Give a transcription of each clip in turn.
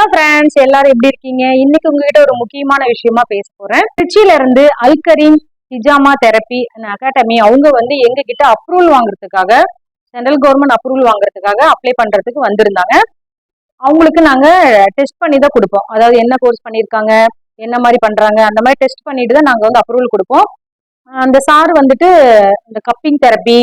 Hello friends எல்லாரும் எப்படி இருக்கீங்க? இன்னைக்கு உங்ககிட்ட ஒரு முக்கியமான விஷயமா பேச போறேன். திருச்சியில இருந்து அல்கரீம் ஹிஜாமா தெரப்பி அகாடமி அவங்க வந்து எங்க கிட்ட அப்ரூவல் வாங்குறதுக்காக சென்ட்ரல் கவர்மெண்ட் அப்ரூவல் வாங்குறதுக்காக அப்ளை பண்றதுக்கு வந்திருந்தாங்க. அவங்களுக்கு நாங்க டெஸ்ட் பண்ணி தான் கொடுப்போம். அதாவது என்ன கோர்ஸ் பண்ணியிருக்காங்க என்ன மாதிரி பண்றாங்க அந்த மாதிரி டெஸ்ட் பண்ணிட்டு தான் நாங்க வந்து அப்ரூவல் கொடுப்போம். அந்த சார் வந்துட்டு இந்த கப்பிங் தெரப்பி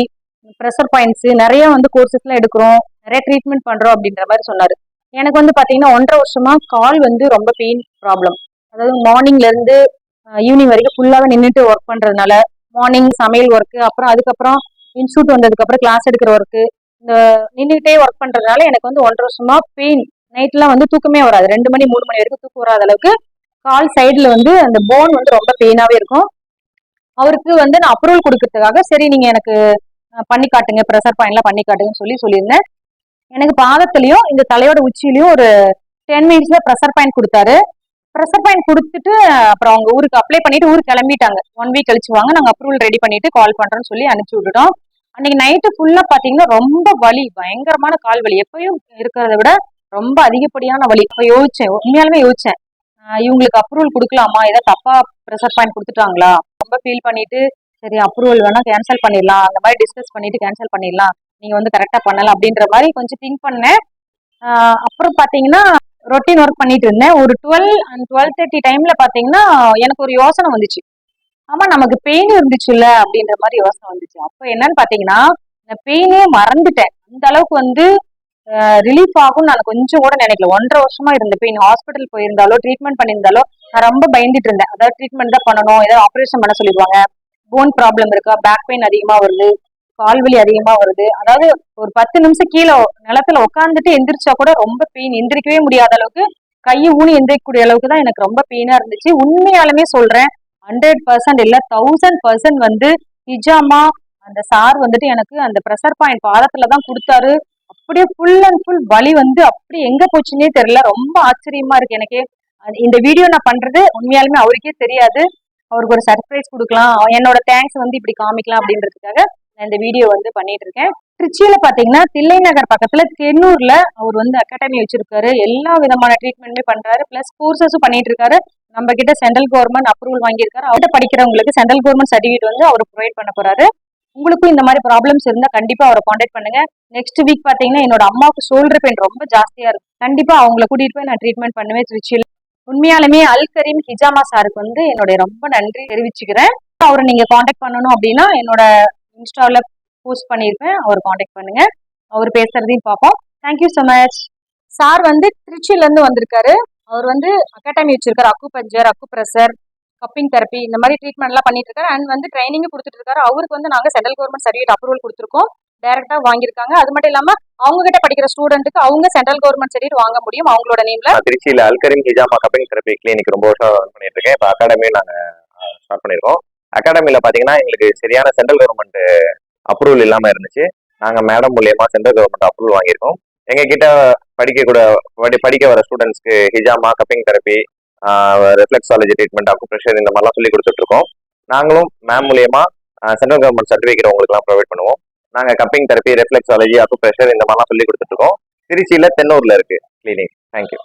ப்ரெஷர் பாயிண்ட்ஸ் நிறைய வந்து கோர்சஸ்லாம் எடுக்கிறோம். நிறைய ட்ரீட்மெண்ட் பண்றோம் அப்படின்ற மாதிரி சொன்னாரு. எனக்கு வந்து பார்த்தீங்கன்னா ஒன்றரை வருஷமா கால் வந்து ரொம்ப பெயின் ப்ராப்ளம் அதாவது மார்னிங்ல இருந்து ஈவினிங் வரைக்கும் ஃபுல்லாகவே நின்றுட்டு ஒர்க் பண்றதுனால மார்னிங் சமையல் ஒர்க்கு அப்புறம் அதுக்கப்புறம் இன்ஸ்டியூட் வந்ததுக்கு அப்புறம் கிளாஸ் எடுக்கிற ஒர்க்கு இந்த நின்றுட்டே ஒர்க் பண்றதுனால எனக்கு வந்து ஒன்றரை வருஷமா பெயின் நைட்லாம் வந்து தூக்கமே வராது. ரெண்டு மணி மூணு மணி வரைக்கும் தூக்கம் வராத அளவுக்கு கால் சைடில் வந்து அந்த போன் வந்து ரொம்ப பெயினாகவே இருக்கும். அவருக்கு வந்து நான் அப்ரூவல் கொடுக்கறதுக்காக சரி நீங்கள் எனக்கு பண்ணி காட்டுங்க ப்ரெஷர் பாயிண்ட்லாம் பண்ணி காட்டுங்கன்னு சொல்லி சொல்லியிருந்தேன். எனக்கு பாதத்துலயும் இந்த தலையோட உச்சியிலயும் ஒரு டென் மினிட்ஸ்ல ப்ரெஷர் பாயிண்ட் கொடுத்தாரு. ப்ரெஷர் பாயிண்ட் கொடுத்துட்டு அப்புறம் அவங்க ஊருக்கு அப்ளை பண்ணிட்டு ஊருக்கு கிளம்பிட்டாங்க. ஒன் வீக் கழிச்சு வாங்க நாங்க அப்ரூவல் ரெடி பண்ணிட்டு கால் பண்றோம்னு சொல்லி அனுப்பிச்சு விட்டுட்டோம். அன்னைக்கு நைட்டு ஃபுல்லா பாத்தீங்கன்னா ரொம்ப வலி பயங்கரமான கால் வலி. எப்பயும் இருக்கிறத விட ரொம்ப அதிகப்படியான வலி. இப்ப யோசிச்சேன் உண்மையாலுமே யோசிச்சேன். இவங்களுக்கு அப்ரூவல் கொடுக்கலாமா? ஏதாவது தப்பா ப்ரெஷர் பாயிண்ட் கொடுத்துட்டாங்களா? ரொம்ப ஃபீல் பண்ணிட்டு சரி அப்ரூவல் வேணா கேன்சல் பண்ணிடலாம். அந்த மாதிரி டிஸ்கஸ் பண்ணிட்டு கேன்சல் பண்ணிடலாம். நீங்க வந்து கரெக்டா பண்ணலாம் அப்படின்ற மாதிரி கொஞ்சம் திங்க் பண்ணேன். அப்புறம் பாத்தீங்கன்னா ரொட்டீன் ஒர்க் பண்ணிட்டு இருந்தேன். ஒரு டுவெல் அண்ட் டுவெல் தேர்ட்டி டைம்ல பாத்தீங்கன்னா எனக்கு ஒரு யோசனை வந்துச்சு. ஆமா நமக்கு பெயின் இருந்துச்சுல்ல அப்படின்ற மாதிரி யோசனை வந்துச்சு. அப்போ என்னன்னு பாத்தீங்கன்னா நான் பெயினே மறந்துட்டேன். அந்த அளவுக்கு வந்து ரிலீஃப் ஆகும்னு நான் கொஞ்சம் கூட நினைக்கல. ஒன்றரை வருஷமா இருந்த பெயின் ஹாஸ்பிட்டல் போயிருந்தாலோ ட்ரீட்மெண்ட் பண்ணியிருந்தாலோ நான் ரொம்ப பயந்துட்டு இருந்தேன். அதாவது ட்ரீட்மெண்ட் தான் பண்ணணும். ஏதாவது ஆப்ரேஷன் பண்ண சொல்லிடுவாங்க. போன் ப்ராப்ளம் இருக்கா? பேக் பெயின் அதிகமா வருது. கால் அதிகமா வருது. அதாவது ஒரு பத்து நிமிஷம் கீழே நிலத்துல உட்காந்துட்டு எந்திரிச்சா கூட ரொம்ப பெயின் எந்திரிக்கவே முடியாத அளவுக்கு கையை ஊனி எந்திரிக்கக்கூடிய அளவுக்கு தான் எனக்கு ரொம்ப பெயினா இருந்துச்சு. உண்மையாலுமே சொல்றேன் ஹண்ட்ரட் பர்சன்ட் இல்ல தௌசண்ட் பர்சன்ட் வந்து நிஜாமா அந்த சார் வந்துட்டு எனக்கு அந்த ப்ரெஷர் பாயிண்ட் பாதத்துல தான் கொடுத்தாரு. அப்படியே ஃபுல் அண்ட் ஃபுல் வலி வந்து அப்படி எங்க போச்சுன்னே தெரியல. ரொம்ப ஆச்சரியமா இருக்கு எனக்கு. இந்த வீடியோ நான் பண்றது உண்மையாலுமே அவருக்கே தெரியாது. அவருக்கு ஒரு சர்ப்ரைஸ் கொடுக்கலாம். என்னோட தேங்க்ஸ் வந்து இப்படி காமிக்கலாம் அப்படின்றதுக்காக நான் இந்த வீடியோ வந்து பண்ணிட்டு இருக்கேன் திருச்சியில பாத்தீங்கன்னா தில்லை நகர் பக்கத்துல தென்னூர்ல அவர் வந்து அகாடமி வச்சிருக்காரு. எல்லா விதமான ட்ரீட்மெண்ட்டுமே பண்றாரு. பிளஸ் கோர்சஸும் பண்ணிட்டு இருக்காரு நம்ம கிட்ட சென்ட்ரல் கவர்மெண்ட் அப்ரூவல் வாங்கியிருக்காரு. அவர்கிட்ட படிக்கிறவங்களுக்கு சென்ட்ரல் கவர்மெண்ட் சர்டிஃபிகேட் வந்து அவர் ப்ரொவைட் பண்ண போறாரு. உங்களுக்கும் இந்த மாதிரி ப்ராப்ளம்ஸ் இருந்தா கண்டிப்பா அவரை காண்டாக்ட் பண்ணுங்க. நெக்ஸ்ட் வீக் பாத்தீங்கன்னா என்னோட அம்மாவுக்கு ஷோல்டர் பெயின் ரொம்ப ஜாஸ்தியா இருக்கும் கண்டிப்பா அவங்கள கூட்டிட்டு போய் நான் ட்ரீட்மெண்ட் பண்ணுவேன் திருச்சியில். உண்மையாலுமே அல் கரீம் ஹிஜாமா சாருக்கு வந்து என்னுடைய ரொம்ப நன்றி தெரிவிச்சுக்கிறேன். அவரை நீங்க காண்டாக்ட் பண்ணணும் அப்படின்னா என்னோட இன்ஸ்டாவில் போஸ்ட் பண்ணியிருப்பேன் அவர் காண்டாக்ட் பண்ணுங்க. அவர் பேசுறதையும் பார்ப்போம். தேங்க்யூ ஸோ மச் சார் வந்து திருச்சியிலேருந்து வந்திருக்காரு. அவர் வந்து அகாடமி வச்சிருக்காரு. அக்கு பஞ்சர் அக்கு ப்ரெஷர் கப்பிங் தெரப்பி இந்த மாதிரி ட்ரீட்மெண்ட்லாம் பண்ணிட்டு இருக்காரு. அண்ட் வந்து ட்ரைனிங்கும் கொடுத்துட்டு இருக்காரு. அவருக்கு வந்து நாங்கள் சென்ட்ரல் கவர்மெண்ட் சர்டிஃபிகேட் அப்ரூவல் கொடுத்துருக்கோம். டைரக்டா வாங்கியிருக்காங்க. அது மட்டும் இல்லாம அவங்க கிட்ட படிக்கிற ஸ்டூடெண்ட்டுக்கு அவங்க சென்ட்ரல் கவர்மெண்ட் சர்டிஃபிகேட் வாங்க முடியும் அவங்களோட நேம்ல திருச்சியில் திருச்சியில ஹிஜாமா கப்பிங் தெரப்பி கிளினிக் ரொம்ப வருஷம் ரன் பண்ணிட்டு இருக்கேன். இப்போ அகாடமியும் நாங்கள் ஸ்டார்ட் பண்ணியிருக்கோம் அகாடமியில பாத்தீங்கன்னா எங்களுக்கு சரியான சென்ட்ரல் கவர்மெண்ட் அப்ரூவல் இல்லாம இருந்துச்சு. நாங்க மேடம் மூலியமா சென்ட்ரல் கவர்மெண்ட் அப்ரூவல் வாங்கியிருக்கோம். எங்க கிட்ட படிக்க கூட படி- படிக்க வர ஸ்டூடெண்ட்ஸ்க்கு ஹிஜாமா cupping therapy reflexology treatment acupressure இந்த மாதிரிலாம் சொல்லி கொடுத்துட்டு இருக்கோம் நாங்களும் மேம் மூலியமா சென்ட்ரல் கவர்மெண்ட் சர்டிஃபிகேட் உங்களுக்குலாம் ப்ரொவைட் பண்ணுவோம். நாங்க கப்பிங் தெரப்பி ரெஃப்ளெக்ஸாலஜி அக்குப்ரெஷர் இந்த மாதிரிலாம் சொல்லி கொடுத்துட்டு இருக்கோம் திருச்சியில தென்னூர்ல இருக்கு கிளினிக் தேங்க்யூ